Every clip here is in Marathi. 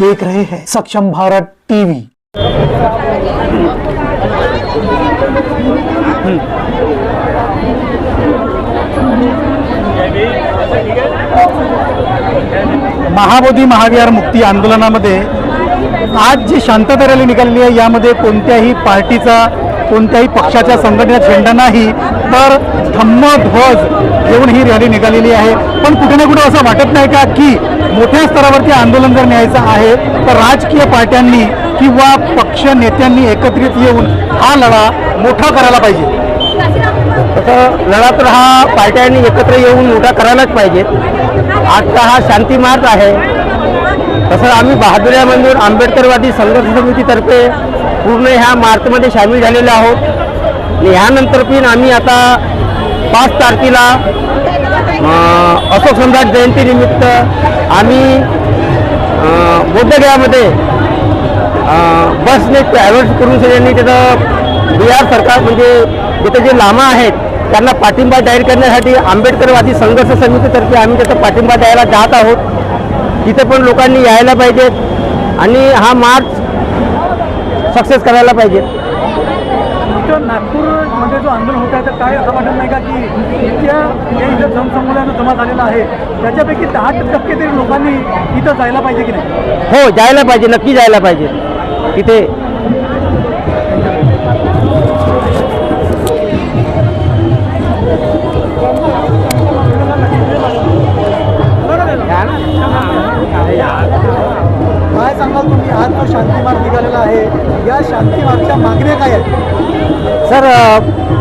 देख रहे हैं। सक्षम भारत टीवी। महाबोधी महाविहार मुक्ती आंदोलनामध्ये आज जी शांतता रॅली निघालेली आहे यामध्ये कोणत्याही पार्टीचा कोणत्याही पक्षाच्या संघटनेचा झेंडा नाही तर धम्म ध्वज घेऊन ही रॅली निघालेली आहे. पण कुठे ना कुठे असं वाटत नाही का की मोठ्या स्तरावरती आंदोलन जर न्यायचं आहे तर राजकीय पार्ट्यांनी किंवा पक्ष नेत्यांनी एकत्रित येऊन हा लढा मोठा करायला पाहिजे. तसं लढा तर हा पार्ट्यांनी एकत्र येऊन मोठा करायलाच पाहिजे. आजचा हा शांती मार्च आहे. तसं आम्ही बहादुऱ्यामधून आंबेडकरवादी संघर्ष समितीतर्फे पूर्ण ह्या मार्चमध्ये सामील झालेले आहोत. ह्यानंतर पण आम्ही आता पाच तारखेला अशोक सम्राट जयंतीनिमित्त आम्ही अं, बोधगयामध्ये बसने ट्रॅव्हल्स करून सगळ्यांनी त्याचं बिहार सरकार म्हणजे तिथे जे लामा आहेत त्यांना पाठिंबा जाहीर करण्यासाठी आंबेडकरवादी संघर्ष समितीतर्फे आम्ही त्याचा पाठिंबा द्यायला जात आहोत. तिथे पण लोकांनी यायला पाहिजेत आणि हा मार्च सक्सेस करायला पाहिजे नागपूरमध्ये जो आंदोलन होत आहे तर काय असं वाटत नाही का की इतक्या या इथं जनसमुदाय जो जमा झालेला आहे? त्याच्यापैकी दहा टक्के तरी लोकांनी इथं जायला पाहिजे की नाही? हो जायला पाहिजे नक्की जायला पाहिजे. तिथे काय सांगाल तुम्ही? आज जो शांती मार्ग निघालेला आहे या शांती मार्गच्या मागण्या काय आहेत? सर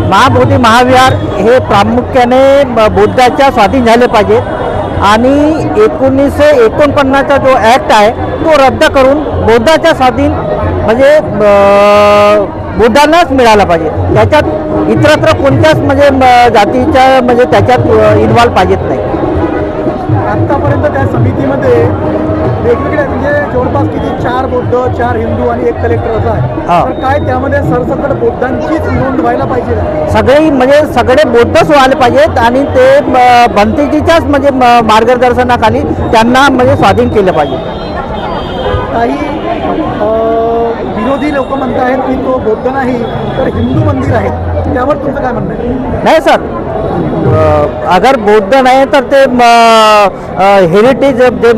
महाबोधी महाविहार हे प्रामुख्याने बुद्धाच्या स्वाधीन झाले पाहिजे. आणि एकोणीसशे एकोणपन्नासचा जो ॲक्ट आहे तो रद्द करून बौद्धाच्या स्वाधीन म्हणजे बुद्धांनाच मिळाला पाहिजे. त्याच्यात इतरत्र कोणत्याच म्हणजे म- जातीच्या म्हणजे त्याच्यात इन्व्हॉल्व पाहिजेत नाही. आतापर्यंत त्या समितीमध्ये वेगवेगळ्या म्हणजे जवळपास किती चार बौद्ध चार हिंदू आणि एक कलेक्टर असं आहे. तर काय त्यामध्ये सरसकट बौद्धांचीच नोंद व्हायला पाहिजे? का? सगळी म्हणजे सगळे बौद्धच व्हायला पाहिजेत आणि ते म- भंतेजीच्याच म्हणजे म- मार्गदर्शनाखाली त्यांना म्हणजे स्वाधीन केलं पाहिजे. काही अं, विरोधी लोक म्हणत आहेत की तो बौद्ध नाही तर हिंदू मंदिर आहे. त्यावर तुमचं काय म्हणणं आहे? नाही सर. अ, अगर बौद्ध नाही तर ते हेरिटेज जे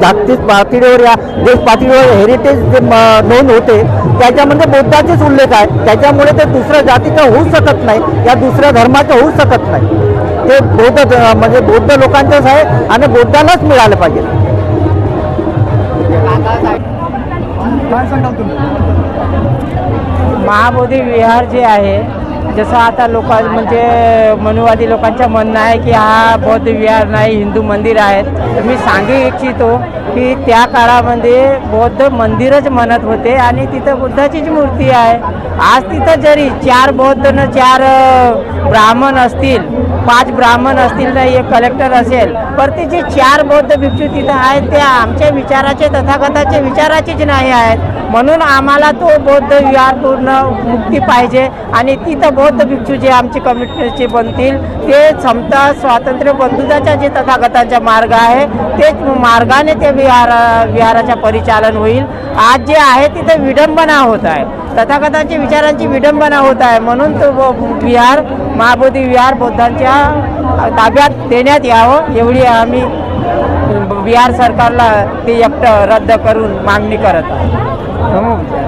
जागतिक पातळीवर या देश पातळीवर हेरिटेज जे म- नोंद होते त्याच्यामध्ये बौद्धाचेच उल्लेख आहे त्याच्यामुळे ते दुसऱ्या जातीचं होऊ शकत नाही या दुसऱ्या धर्माचं होऊ शकत नाही. ते बौद्ध म्हणजे बौद्ध लोकांचंच आहे आणि बौद्धालाच मिळालं पाहिजे. महाबोधी विहार जे आहे जसं आता लोक म्हणजे मनुवादी लोकांचं म्हणणं आहे की हा बौद्ध विहार नाही हिंदू मंदिर आहेत. तर मी सांगू इच्छितो की त्या काळामध्ये बौद्ध मंदिरच म्हणत होते आणि तिथं बुद्धाचीच मूर्ती आहे. आज तिथं जरी चार बौद्ध न चार ब्राह्मण असतील पाच ब्राह्मण असतील तर एक कलेक्टर असेल. पर ते जे चार बौद्ध भिक्षू तिथं आहेत ते आमच्या विचाराचे तथागताचे विचाराचेच नाही आहेत. म्हणून आम्हाला तो बौद्ध विहार पूर्ण मुक्ती पाहिजे आणि तिथं बौद्ध भिक्षू जे आमचे कमिटीचे बनतील ते समता स्वातंत्र्य बंधुताच्या जे तथागतांचा मार्ग आहे तेच मार्गाने ते विहार विहाराचं परिचालन होईल. आज जे आहे तिथं विडंबना होत आहे. तथागतांच्या विचारांची विडंबना होत आहे. म्हणून तो विहार महाबोधी विहार बौद्धांच्या ताब्यात देण्यात यावं एवढी आम्ही बिहार सरकारला ते एकटं रद्द करून मागणी करत आहोत. हो.